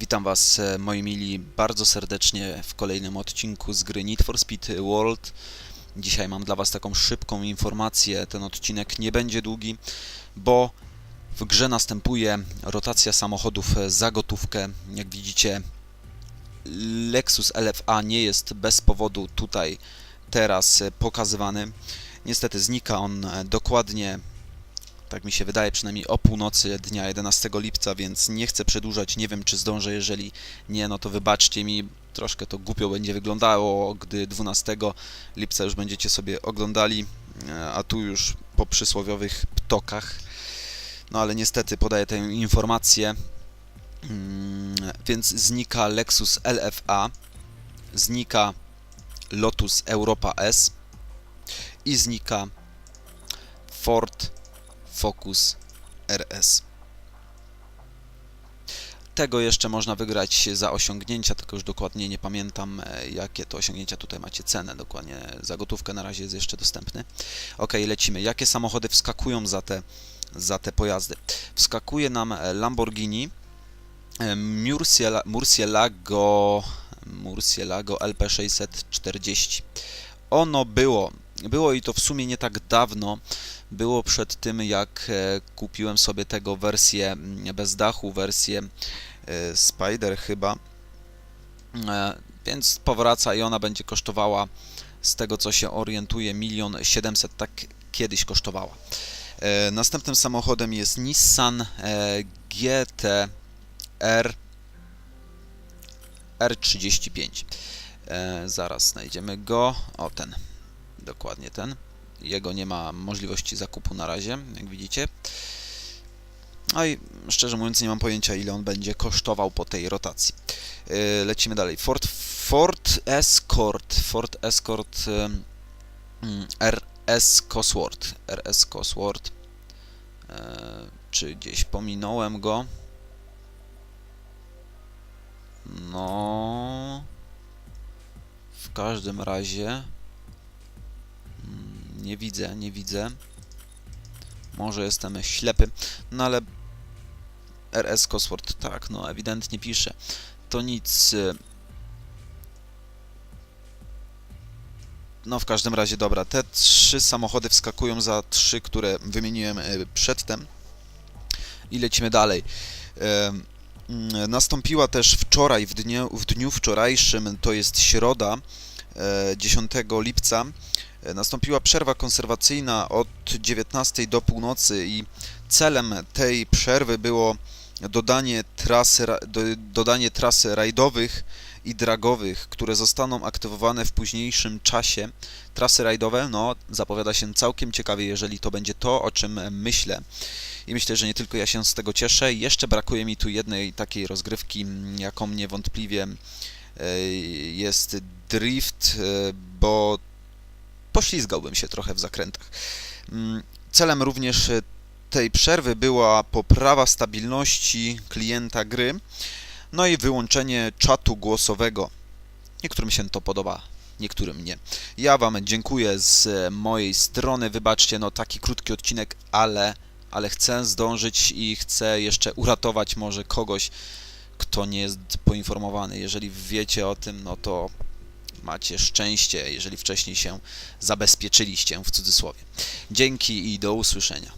Witam Was, e, moi mili, bardzo serdecznie w kolejnym odcinku z gry Need for Speed World. Dzisiaj mam dla Was taką szybką informację. Ten odcinek nie będzie długi, bo w grze następuje rotacja samochodów za gotówkę. Jak widzicie, Lexus LFA nie jest bez powodu tutaj teraz e, pokazywany. Niestety znika on e, dokładnie tak mi się wydaje, przynajmniej o północy dnia 11 lipca, więc nie chcę przedłużać, nie wiem czy zdążę, jeżeli nie, no to wybaczcie mi, troszkę to głupio będzie wyglądało, gdy 12 lipca już będziecie sobie oglądali, e, a tu już po przysłowiowych ptokach. No ale niestety podaję tę informację, Mm, więc znika Lexus LFA, znika Lotus Europa S i znika Ford Focus RS. Tego jeszcze można wygrać za osiągnięcia, tylko już dokładnie nie pamiętam, e, jakie to osiągnięcia tutaj macie cenę. Dokładnie za gotówkę na razie jest jeszcze dostępny. Ok, lecimy. Jakie samochody wskakują za te, za te pojazdy? Wskakuje nam e, Lamborghini e, Murciela- Murcielago, Murcielago LP640. Ono było, było i to w sumie nie tak dawno, było przed tym, jak e, kupiłem sobie tego wersję mm, bez dachu, wersję e, Spider chyba. E, Więc powraca i ona będzie kosztowała, z tego co się orientuję, milion siedemset, tak kiedyś kosztowała. Następnym samochodem jest Nissan GT-R R35. E, Zaraz znajdziemy go. O, ten. Dokładnie ten. Jego nie ma możliwości zakupu na razie, jak widzicie. No i szczerze mówiąc nie mam pojęcia ile on będzie kosztował po tej rotacji. Yy, Lecimy dalej. Ford, Ford Escort, Ford Escort mm, RS Cosworth, RS Cosworth. Yy, Czy gdzieś pominąłem go? No... W każdym razie... Nie widzę, nie widzę. Może jestem ślepy, no ale RS Cosworth, tak, no ewidentnie pisze. To nic. y, No w każdym razie, dobra, te trzy samochody wskakują za trzy, które wymieniłem y, przedtem. I lecimy dalej. Mm, Nastąpiła też wczoraj, w dniu, w dniu wczorajszym, to jest środa, e, 10 lipca, nastąpiła przerwa konserwacyjna od 19 do północy i celem tej przerwy było dodanie trasy, ra- do, dodanie trasy rajdowych i dragowych, które zostaną aktywowane w późniejszym czasie. Trasy rajdowe, no, zapowiada się całkiem ciekawie, jeżeli to będzie to, o czym myślę. I myślę, że nie tylko ja się z tego cieszę. Jeszcze brakuje mi tu jednej takiej rozgrywki, jaką niewątpliwie e, jest drift, e, bo poślizgałbym się trochę w zakrętach. Mm, Celem również e, tej przerwy była poprawa stabilności klienta gry, no i wyłączenie czatu głosowego. Niektórym się to podoba, niektórym nie. Ja Wam dziękuję z e, mojej strony. Wybaczcie, no taki krótki odcinek, ale, ale chcę zdążyć i chcę jeszcze uratować może kogoś, kto nie jest poinformowany. Jeżeli wiecie o tym, no to macie szczęście, jeżeli wcześniej się zabezpieczyliście w cudzysłowie. Dzięki i do usłyszenia.